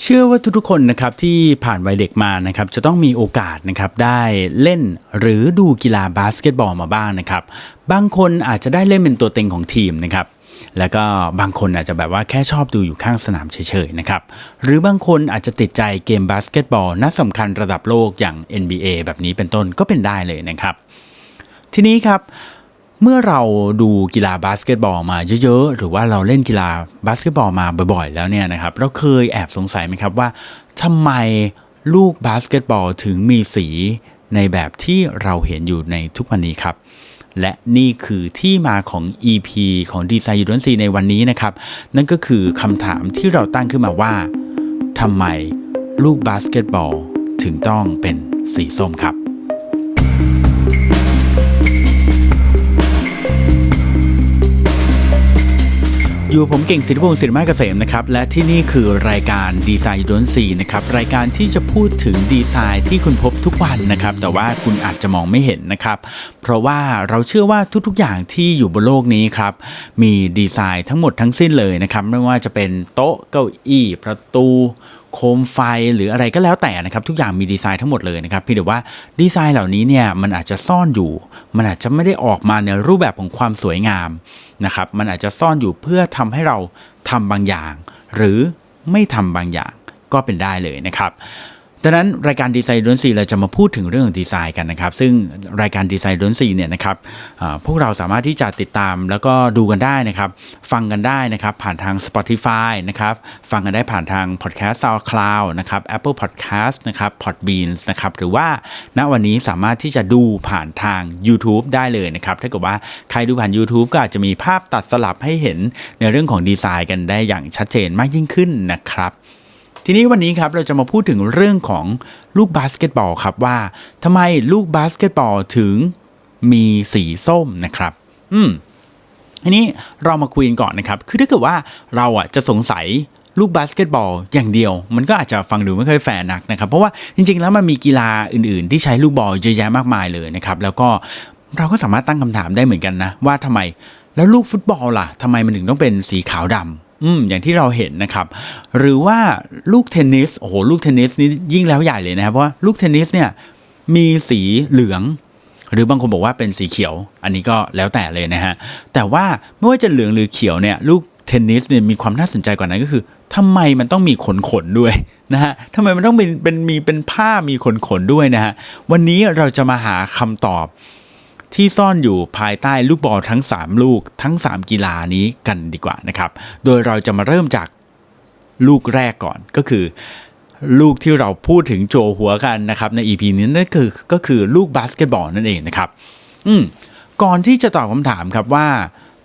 เชื่อว่าทุกๆคนนะครับที่ผ่านวัยเด็กมานะครับจะต้องมีโอกาสนะครับได้เล่นหรือดูกีฬาบาสเกตบอลมาบ้างนะครับบางคนอาจจะได้เล่นเป็นตัวเต็งของทีมนะครับแล้วก็บางคนอาจจะแบบว่าแค่ชอบดูอยู่ข้างสนามเฉยๆนะครับหรือบางคนอาจจะติดใจเกมบาสเกตบอลนัดสำคัญระดับโลกอย่าง NBA แบบนี้เป็นต้นก็เป็นได้เลยนะครับ ทีนี้ครับ เมื่อเราดูกีฬาบาสเกตบอลมาเยอะๆ หรือว่าเราเล่นกีฬาบาสเกตบอลมาบ่อยๆ แล้วเนี่ยนะครับ เราเคยแอบสงสัยไหมครับว่าทำไมลูกบาสเกตบอลถึงมีสีในแบบที่เราเห็นอยู่ในทุกวันนี้ครับ และนี่คือที่มาของ EP ของดีไซน์ยูดนซีในวันนี้นะครับ นั่นก็คือคำถามที่เราตั้งขึ้นมาว่าทำไมลูกบาสเกตบอลถึงต้องเป็นสีส้มครับ อยู่ผมเก่งสิทธิพงศ์ศิริมาเกษมนะครับ และที่นี่คือรายการดีไซน์ดนซีนะครับ รายการที่จะพูดถึงดีไซน์ที่คุณพบทุกวันนะครับ แต่ว่าคุณอาจจะมองไม่เห็นนะครับ เพราะว่าเราเชื่อว่าทุกๆอย่างที่อยู่บนโลกนี้ครับ มีดีไซน์ทั้งหมดทั้งสิ้นเลยนะครับ ไม่ว่าจะเป็นโต๊ะเก้าอี้ประตู โคมไฟหรืออะไรก็แล้วแต่นะครับ ทุกอย่างมีดีไซน์ทั้งหมดเลยนะครับพี่เดี๋ยว่าดีไซน์เหล่านี้เนี่ยมันอาจจะซ่อนอยู่ มันอาจจะไม่ได้ออกมาในรูปแบบของความสวยงามนะครับมันอาจจะซ่อนอยู่เพื่อทำให้เราทำบางอย่าง หรือไม่ทำบางอย่างก็เป็นได้เลยนะครับ ดังนั้นรายการดีไซน์ดนซีเราจะมาพูดถึงเรื่องของดีไซน์กันนะครับ ซึ่งรายการดีไซน์ดนซีเนี่ยนะครับพวกเราสามารถที่จะติดตามแล้วก็ดูกันได้นะครับ ฟังกันได้นะครับ ผ่านทาง Spotify นะครับ ฟังกันได้ผ่านทาง Podcast SoundCloud นะครับ Apple Podcast นะครับ Podbeans นะครับหรือว่าณวันนี้สามารถที่จะดูผ่านทาง YouTube ได้เลยนะครับถ้าเกิดว่าใครดูผ่าน YouTube ก็อาจจะมีภาพตัดสลับให้เห็นในเรื่องของดีไซน์กันได้อย่างชัดเจนมากยิ่งขึ้นนะครับ ทีนี้วันนี้ครับเราจะมาพูดถึงเรื่องของลูกบาสเกตบอลครับว่าทำไมลูกบาสเกตบอลถึงมีสีส้มนะครับ อืมทีนี้เรามาคุยกันก่อนนะครับ คือถ้าเกิดว่าเราอะจะสงสัยลูกบาสเกตบอลอย่างเดียว มันก็อาจจะฟังดูไม่ค่อยแฟร์นักนะครับ เพราะว่าจริงๆ แล้วมันมีกีฬาอื่นๆ ที่ใช้ลูกบอลเยอะแยะมากมายเลยนะครับ แล้วก็เราก็สามารถตั้งคำถามได้เหมือนกันนะ ว่าทำไม แล้วลูกฟุตบอลล่ะทำไมมันถึงต้องเป็นสีขาวดำ อืมอย่างที่เราเห็นนะครับ หรือว่าลูกเทนนิสโอ้โหลูกเทนนิสนี่ยิ่งแล้วใหญ่เลยนะครับเพราะว่าลูกเทนนิสเนี่ยมีสีเหลือง หรือบางคนบอกว่าเป็นสีเขียว อันนี้ก็แล้วแต่เลยนะฮะแต่ว่าไม่ว่าจะเหลืองหรือเขียวเนี่ยลูกเทนนิสเนี่ยมีความน่าสนใจกว่านั้นก็คือทำไมมันต้องมีขนขนด้วยนะฮะทำไมมันต้องเป็นเป็นมีเป็นผ้ามีขนขนด้วยนะฮะวันนี้เราจะมาหาคำตอบ ที่ซ่อนอยู่ภายใต้ลูกบอลทั้ง 3 ลูกทั้ง 3 กีฬานี้กันดีกว่านะครับ โดยเราจะมาเริ่มจากลูกแรกก่อนก็คือ ลูกที่เราพูดถึงโจหัวกันนะครับใน EP นี้นั่นคือก็คือลูกบาสเกตบอลนั่นเองนะครับ อืมก่อนที่จะตอบคำถามครับว่า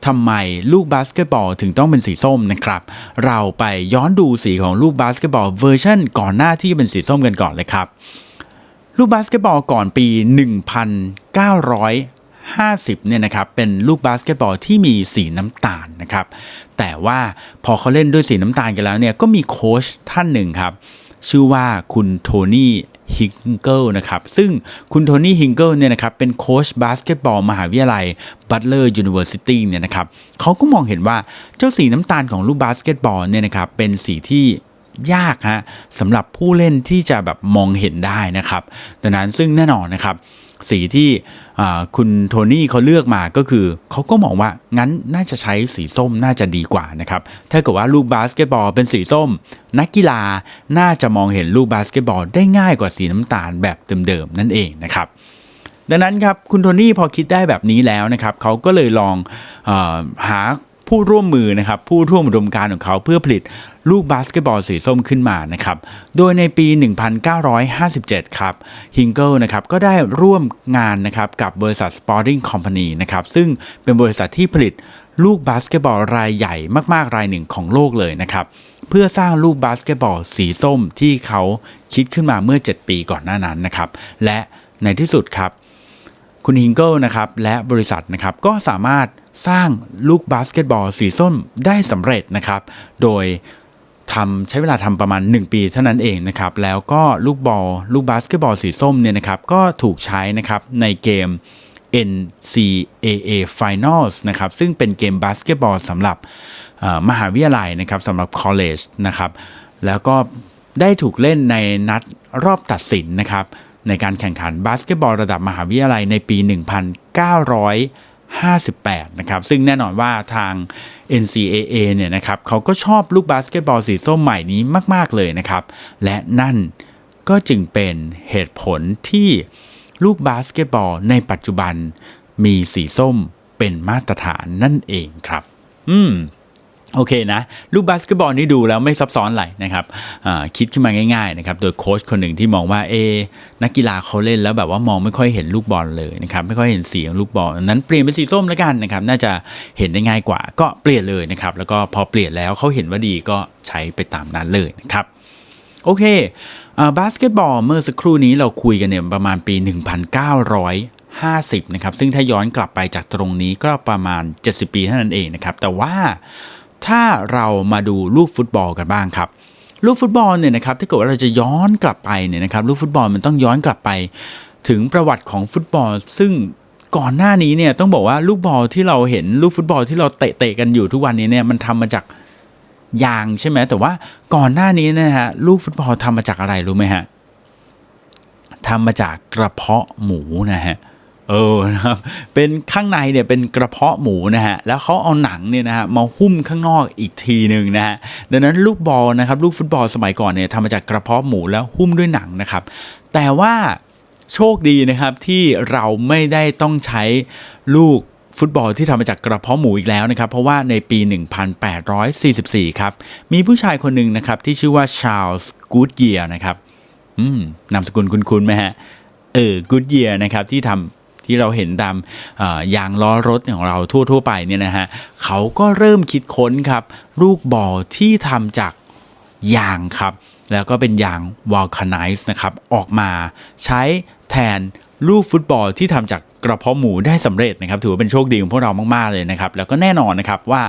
ทำไมลูกบาสเกตบอลถึงต้องเป็นสีส้มนะครับ เราไปย้อนดูสีของลูกบาสเกตบอลเวอร์ชันก่อนหน้าที่จะเป็นสีส้มกันก่อนเลยครับ ลูกบาสเกตบอลก่อนปี 50เนี่ยนะครับเป็นลูกบาสเกตบอลที่มีสีน้ำตาลนะครับแต่ว่าพอเขาเล่นด้วยสีน้ำตาลกันแล้วเนี่ยก็มีโค้ชท่านหนึ่งครับชื่อว่าคุณโทนี่ฮิงเกิลนะครับซึ่งคุณโทนี่ฮิงเกิลเนี่ยนะครับเป็นโค้ชบาสเกตบอลมหาวิทยาลัยบัตเลอร์ยูนิเวอร์ซิตี้เนี่ยนะครับเขาก็มองเห็นว่าเจ้าสีน้ำตาลของลูกบาสเกตบอลเนี่ยนะครับเป็นสีที่ยากฮะสำหรับผู้เล่นที่จะแบบมองเห็นได้นะครับดังนั้นซึ่งแน่นอนนะครับ สีที่คุณโทนี่เขาเลือกมาก็คือ เขาก็มองว่างั้นน่าจะใช้สีส้มน่าจะดีกว่านะครับถ้าเกิดว่าลูกบาสเกตบอลเป็นสีส้ม นักกีฬาน่าจะมองเห็นลูกบาสเกตบอลได้ง่ายกว่าสีน้ำตาลแบบเดิมๆนั่นเองนะครับดังนั้นครับคุณโทนี่พอคิดได้แบบนี้แล้วนะครับเขาก็เลยลองออหา ผู้ร่วมมือนะครับผู้ร่วมอุดมการของเขาเพื่อผลิตลูกบาสเกตบอลสีส้มขึ้นมานะครับโดยในปี 1957 ครับฮิงเกิลนะครับก็ได้ร่วมงานนะครับกับบริษัท Sporting Company นะครับซึ่งเป็นบริษัทที่ผลิตลูกบาสเกตบอลรายใหญ่มากๆ รายหนึ่งของโลกเลยนะครับเพื่อสร้างลูกบาสเกตบอลสีส้มที่เขาคิดขึ้นมาเมื่อ 7 ปีก่อนหน้านั้นนะครับและในที่สุดครับ คุณฮิงเกิลนะครับและบริษัทนะครับก็สามารถ สร้างลูกบาสเกตบอลสีส้มได้สำเร็จนะครับ โดยทำใช้เวลาทำประมาณ 1 ปีเท่านั้นเองนะครับ แล้วก็ลูกบอลลูกบาสเกตบอลสีส้มเนี่ยนะครับ ก็ถูกใช้นะครับในเกม NCAA Finals นะครับ ซึ่งเป็นเกมบาสเกตบอลสำหรับมหาวิทยาลัยนะครับสำหรับ college นะครับ แล้วก็ได้ถูกเล่นในนัดรอบตัดสินนะครับ ในการแข่งขันบาสเกตบอลระดับมหาวิทยาลัยในปี 58 นะครับ ซึ่งแน่นอนว่าทาง NCAA เนี่ยนะครับเขาก็ชอบลูกบาสเกตบอลสีส้มใหม่นี้มาก ๆ เลยนะครับ และนั่นก็จึงเป็นเหตุผลที่ลูกบาสเกตบอลในปัจจุบันมีสีส้มเป็นมาตรฐานนั่นเองครับ อืม โอเคนะลูกบาสเกตบอลนี่ดูแล้วไม่ซับซ้อนอะไรนะครับคิดขึ้นมาง่ายๆนะครับโดยโค้ชคนหนึ่งที่มองว่าเอนักกีฬาเขาเล่นแล้วแบบว่ามองไม่ค่อยเห็นลูกบอลเลยนะครับไม่ค่อยเห็นสีของลูกบอลนั้นเปลี่ยนเป็นสีส้มแล้วกันนะครับน่าจะเห็นได้ง่ายกว่า ก็เปลี่ยนเลยนะครับแล้วก็พอเปลี่ยนแล้วเขาเห็นว่าดีก็ใช้ไปตามนั้นเลยนะครับโอเคอบาสเกตบอลเมื่อสักครู่นี้เราคุยกันเนี่ยประมาณปี 1950นะครับซึ่งถ้าย้อนกลับไปจากตรงนี้ก็ประมาณ 70 ปีเท่านั้นเองนะครับแต่ว่า ถ้าเรามาดูลูกฟุตบอลกันบ้างครับ ลูกฟุตบอลเนี่ยนะครับถ้าเกิดว่าเราจะย้อนกลับไปเนี่ยนะครับลูกฟุตบอลมันต้องย้อนกลับไป ถึงประวัติของฟุตบอล ซึ่งก่อนหน้านี้เนี่ยต้องบอกว่าลูกบอลที่เราเห็นลูกฟุตบอลที่เราเตะๆกันอยู่ทุกวันนี้เนี่ยมันทำมาจากยางใช่ไหมแต่ว่าก่อนหน้านี้นะฮะลูกฟุตบอลทำมาจากอะไรรู้ไหมฮะทำมาจากกระเพาะหมูนะฮะเเออนะครับเป็นข้างในเนี่ยเป็นกระเพาะหมูนะฮะแล้วเขาเอาหนังเนี่ยนะฮะมาหุ้มข้างนอกอีกทีหนึ่งนะฮะดังนั้นลูกบอลนะครับลูกฟุตบอลสมัยก่อนเนี่ยทำมาจากกระเพาะหมูแล้วหุ้มด้วยหนังนะครับ แต่ว่าโชคดีนะครับที่เราไม่ได้ต้องใช้ลูกฟุตบอลที่ทำมาจากกระเพาะหมูอีกแล้วนะครับ เพราะว่าในปี 1844 ครับ มีผู้ชายคนหนึ่งนะครับ ที่ชื่อว่าชาร์ลส์กูดเยียร์นะครับ อืมนามสกุลคุ้นๆไหมฮะ เออกูดเยียร์นะครับ ที่ทำ ที่เราเห็นตามยางล้อรถของเราทั่ว ๆ ไปเนี่ยนะฮะเขาก็เริ่มคิดค้นครับ ลูกบอลที่ทำจากยางครับ แล้วก็เป็นยางว a l c a n i z e นะครับ ออกมาใช้แทนลูกฟุตบอลที่ทำจากกระเพาะหมูได้สำเร็จนะครับถือว่าเป็นโชคดีของพวกเรามากๆเลยนะครับ แล้วก็แน่นอนนะครับว่า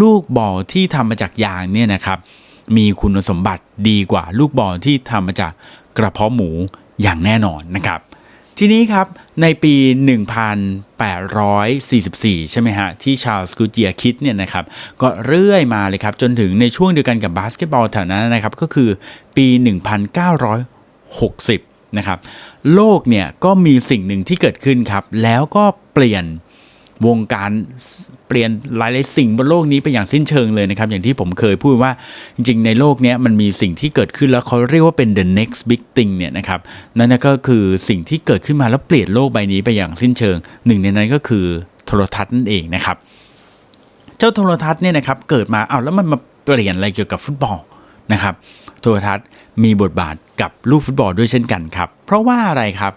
ลูกบอลที่ทำมาจากยางเนี่ยนะครับ มีคุณสมบัติดีกว่าลูกบอลที่ทำมาจากกระเพาะหมูอย่างแน่นอนนะครับ ทีนี้ครับในปี 1844 ใช่ไหมฮะ ที่ชาวสกูเตียคิดเนี่ยนะครับ ก็เรื่อยมาเลยครับ จนถึงในช่วงเดียวกันกับบาสเกตบอลแถวนั้นนะครับ ก็คือปี 1960 นะครับ โลกเนี่ยก็มีสิ่งหนึ่งที่เกิดขึ้นครับ แล้วก็เปลี่ยน วงการเปลี่ยนหลายๆสิ่งบนโลกนี้ไปอย่างสิ้นเชิงเลยนะครับ อย่างที่ผมเคยพูดว่าจริงๆ ในโลกนี้มันมีสิ่งที่เกิดขึ้นแล้วเขาเรียกว่าเป็น the next big thing เนี่ยนะครับ นั่นก็คือสิ่งที่เกิดขึ้นมาแล้วเปลี่ยนโลกใบนี้ไปอย่างสิ้นเชิง หนึ่งในนั้นก็คือโทรทัศน์นั่นเองนะครับ เจ้าโทรทัศน์เนี่ยนะครับเกิดมาเอาวแล้วมันมาเปลี่ยนอะไรเกี่ยวกับฟุตบอลนะครับ โทรทัศน์มีบทบาทกับลูกฟุตบอลด้วยเช่นกันครับ เพราะว่าอะไรครับ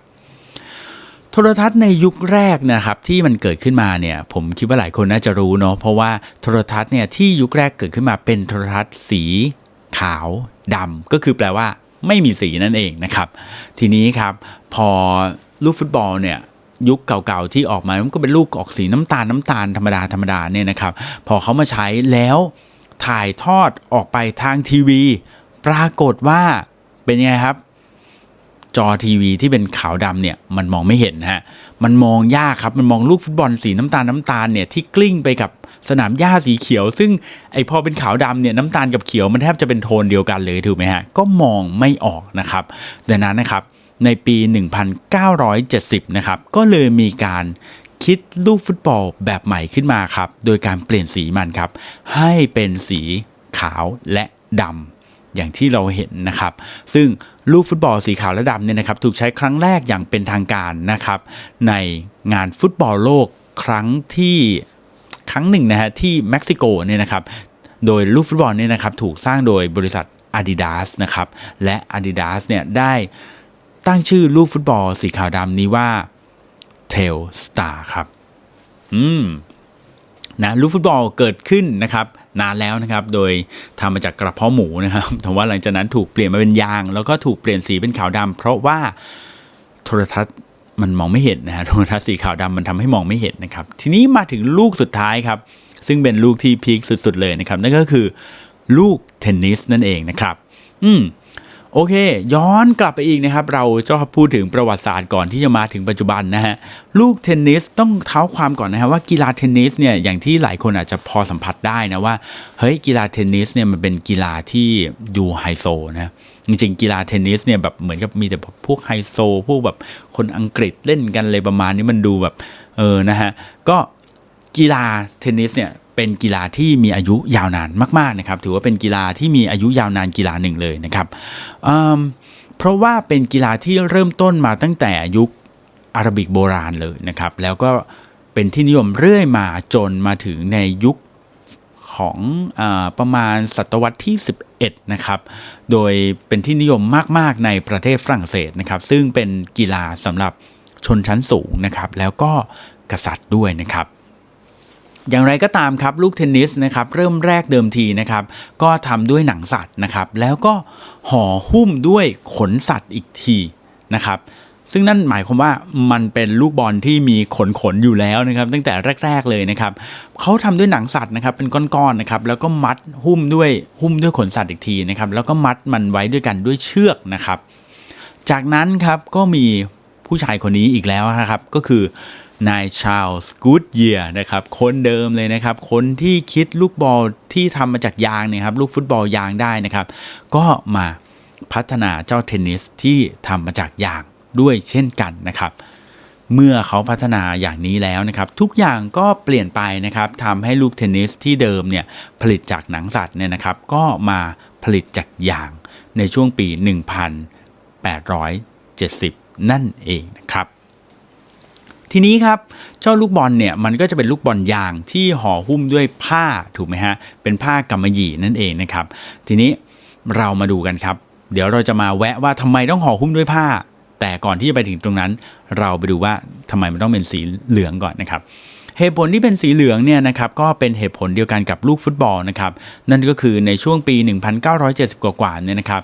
ทรทัศน์ในยุคแรกนะครับที่มันเกิดขึ้นมาเนี่ยผมคิดว่าหลายคนน่าจะรู้เนาะเพราะว่าโทรทัศน์เนี่ยที่ยุคแรกเกิดขึ้นมาเป็นโทรทัศน์สีขาวดำก็คือแปลว่าไม่มีสีนั่นเองนะครับทีนี้ครับพอลูกฟุตบอลเนี่ยยุคเก่าๆที่ออกมามันก็เป็นลูกออกสีน้ำตาลน้ำตาลธรรมดาธรรมดาเนี่ยนะครับพอเขามาใช้แล้วถ่ายทอดออกไปทางทีวี ปรากฏว่าเป็นยังไงครับ จอทีวีที่เป็นขาวดำเนี่ยมันมองไม่เห็นฮะมันมองยากครับมันมองลูกฟุตบอลสีน้ำตาลน้ำตาลเนี่ยที่กลิ้งไปกับสนามหญ้าสีเขียว ซึ่งไอพอเป็นขาวดำเนี่ยน้ำตาลกับเขียวมันแทบจะเป็นโทนเดียวกันเลยถูกไหมฮะก็มองไม่ออกนะครับดังนั้นนะครับในปี 1970 นะครับก็เลยมีการคิดลูกฟุตบอลแบบใหม่ขึ้นมาครับ โดยการเปลี่ยนสีมันครับ ให้เป็นสีขาวและดำ อย่างที่เราเห็นนะครับ ซึ่งลูกฟุตบอลสีขาวและดำเนี่ยนะครับถูกใช้ครั้งแรกอย่างเป็นทางการนะครับในงานฟุตบอลโลกครั้งที่ครั้งหนึ่งนะฮะที่เม็กซิโกเนี่ยนะครับโดยลูกฟุตบอลเนี่ยนะครับถูกสร้างโดยบริษัท Adidas นะครับและ Adidas เนี่ยได้ตั้งชื่อลูกฟุตบอลสีขาวดำนี้ว่า Tail Star ครับ อืม นะลูกฟุตบอลเกิดขึ้นนะครับนานแล้วนะครับ โดยทำมาจากกระเพาะหมูนะครับ แต่ว่าหลังจากนั้นถูกเปลี่ยนมาเป็นยาง แล้วก็ถูกเปลี่ยนสีเป็นขาวดำเพราะว่าโทรทัศน์มันมองไม่เห็นนะฮะโทรทัศน์สีขาวดำมันทำให้มองไม่เห็นนะครับ ทีนี้มาถึงลูกสุดท้ายครับ ซึ่งเป็นลูกที่พีคสุดๆเลยนะครับ นั่นก็คือลูกเทนนิสนั่นเองนะครับ อืม โอเค ย้อนกลับไปอีกนะครับ เราจะพูดถึงประวัติศาสตร์ก่อนที่จะมาถึงปัจจุบันนะฮะลูกเทนนิสต้องเท้าความก่อนนะฮะว่ากีฬาเทนนิสเนี่ยอย่างที่หลายคนอาจจะพอสัมผัสได้นะว่าเฮ้ยกีฬาเทนนิสเนี่ยมันเป็นกีฬาที่ดูไฮโซนะจริงๆกีฬาเทนนิสเนี่ยแบบเหมือนกับมีแต่พวกไฮโซพวกแบบคนอังกฤษเล่นกันเลยประมาณนี้มันดูแบบเออนะฮะก็กีฬาเทนนิสเนี่ย เป็นกีฬาที่มีอายุยาวนานมากๆนะครับ ถือว่าเป็นกีฬาที่มีอายุยาวนานกีฬาหนึ่งเลยนะครับอืมเพราะว่าเป็นกีฬาที่เริ่มต้นมาตั้งแต่ยุคอาราบิกโบราณเลยนะครับ แล้วก็เป็นที่นิยมเรื่อยมาจนมาถึงในยุคของอประมาณศตวรรษที่ 11 นะครับ โดยเป็นที่นิยมมาก ๆ ในประเทศฝรั่งเศสนะครับ ซึ่งเป็นกีฬาสำหรับชนชั้นสูงนะครับ แล้วก็กษัตริย์ด้วยนะครับ อย่างไรก็ตามครับลูกเทนนิสนะครับเริ่มแรกเดิมทีนะครับก็ทำด้วยหนังสัตว์นะครับแล้วก็ห่อหุ้มด้วยขนสัตว์อีกทีนะครับซึ่งนั่นหมายความว่ามันเป็นลูกบอลที่มีขนขนอยู่แล้วนะครับตั้งแต่แรก ๆเลยนะครับเขาทำด้วยหนังสัตว์นะครับเป็นก้อนๆนะครับแล้วก็มัดหุ้มด้วยหุ้มด้วยขนสัตว์อีกทีนะครับแล้วก็มัดมันไว้ด้วยกันด้วยเชือกนะครับ จากนั้นครับก็มีผู้ชายคนนี้อีกแล้วนะครับก็คือ นายชาลส์กูดเยียนะครับคนเดิมเลยนะครับ คนที่คิดลูกบอลที่ทำมาจากยางเนยครับ ลูกฟุตบอลยางได้นะครับ ก็มาพัฒนาเจ้าเทนนิสที่ทำมาจากยางด้วยเช่นกันนะครับ เมื่อเขาพัฒนาอย่างนี้แล้วนะครับ ทุกอย่างก็เปลี่ยนไปนะครับทำให้ลูกเทนนิสที่เดิมเนี่ยผลิตจากหนังสัตว์เนี่ยนะครับ ก็มาผลิตจากยางในช่วงปี 1870 นั่นเองนะครับ ทีนี้ครับเจ้าลูกบอลเนี่ยมันก็จะเป็นลูกบอลยางที่ห่อหุ้มด้วยผ้าถูกไหมฮะเป็นผ้ากำมะหยี่นั่นเองนะครับ ทีนี้เรามาดูกันครับ เดี๋ยวเราจะมาแวะว่าทำไมต้องห่อหุ้มด้วยผ้า แต่ก่อนที่จะไปถึงตรงนั้น เราไปดูว่าทำไมมันต้องเป็นสีเหลืองก่อนนะครับเหตุผลที่เป็นสีเหลืองเนี่ยนะครับก็เป็นเหตุผลเดียวกันกับลูกฟุตบอลนะครับนั่นก็คือในช่วงปี 1970 กว่าๆเนี่ยนะครับ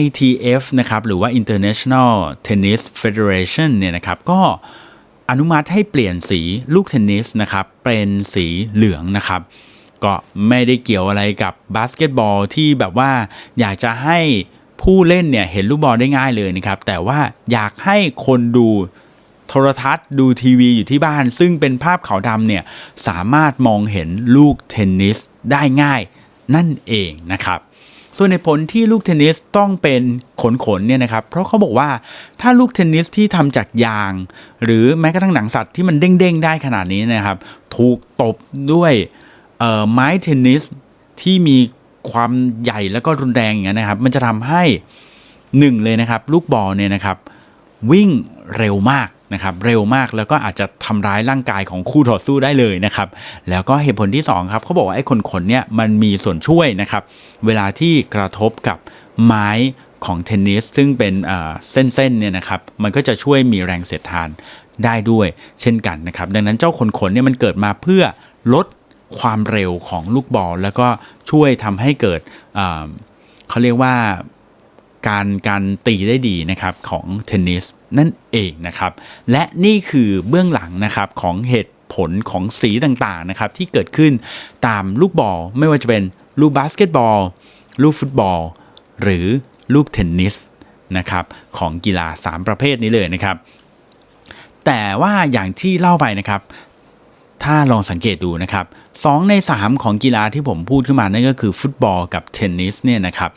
ITF นะครับหรือว่า International Tennis Federation เนี่ยนะครับก็ อนุมัติให้เปลี่ยนสีลูกเทนนิสนะครับเป็นสีเหลืองนะครับ ก็ไม่ได้เกี่ยวอะไรกับบาสเกตบอลที่แบบว่าอยากจะให้ผู้เล่นเนี่ยเห็นลูกบอลได้ง่ายเลยนะครับ แต่ว่าอยากให้คนดูโทรทัศน์ดูทีวีอยู่ที่บ้าน ซึ่งเป็นภาพขาวดำเนี่ยสามารถมองเห็นลูกเทนนิสได้ง่ายนั่นเองนะครับ ส่วนในผลที่ลูกเทนนิสต้องเป็นขนขนๆเนี่ยนะครับ เพราะเขาบอกว่าถ้าลูกเทนนิสที่ทำจากยาง หรือแม้กระทั่งหนังสัตว์ที่มันเด้งๆได้ขนาดนี้นะครับ ถูกตบด้วยไม้เทนนิสที่มีความใหญ่แล้วก็รุนแรงอย่างนี้นะครับ มันจะทำให้หนึ่งเลยนะครับ ลูกบอลเนี่ยนะครับ วิ่งเร็วมาก นะครับเร็วมากแล้วก็อาจจะทำร้ายร่างกายของคู่ต่อสู้ได้เลยนะครับแล้วก็เหตุผลที่2ครับเขาบอกว่าไอ้ขนๆเนี่ยมันมีส่วนช่วยนะครับเวลาที่กระทบกับไม้ของเทนนิสซึ่งเป็นเอ่อเส้นๆเนี่ยนะครับมันก็จะช่วยมีแรงเสียดทานได้ด้วยเช่นกันนะครับดังนั้นเจ้าขนๆเนี่ยมันเกิดมาเพื่อลดความเร็วของลูกบอล แล้วก็ช่วยทำให้เกิดเเขาเรียกว่าการการตีได้ดีนะครับของเทนนิส นั่นเองนะครับ และนี่คือเบื้องหลังนะครับของเหตุผลของสีต่างๆนะครับที่เกิดขึ้นตามลูกบอลไม่ว่าจะเป็นลูกบาสเกตบอล ลูกฟุตบอล หรือลูกเทนนิสนะครับของกีฬา 3 ประเภทนี้เลยนะครับ แต่ว่าอย่างที่เล่าไปนะครับ ถ้าลองสังเกตดูนะครับสองใน 3 ของกีฬาที่ผมพูดขึ้นมานั่นก็คือฟุตบอลกับเทนนิสเนี่ยนะครับ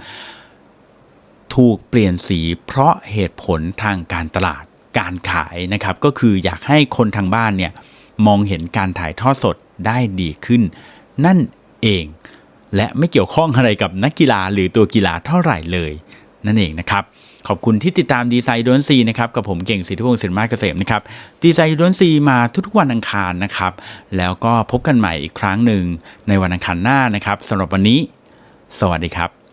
ถูกเปลี่ยนสีเพราะเหตุผลทางการตลาดการขายนะครับ ก็คืออยากให้คนทางบ้านเนี่ยมองเห็นการถ่ายทอดสดได้ดีขึ้น นั่นเอง และไม่เกี่ยวข้องอะไรกับนักกีฬาหรือตัวกีฬาเท่าไหร่เลย นั่นเองนะครับ ขอบคุณที่ติดตามดีไซน์ดนซีนะครับกับผมเก่งสิทธิพงศ์สินมาเกษมนะครับดีไซน์ดนซีมาทุกๆวันอังคารนะครับ แล้วก็พบกันใหม่อีกครั้งหนึ่งในวันอังคารหน้านะครับสำหรับวันนี้ สวัสดีครับ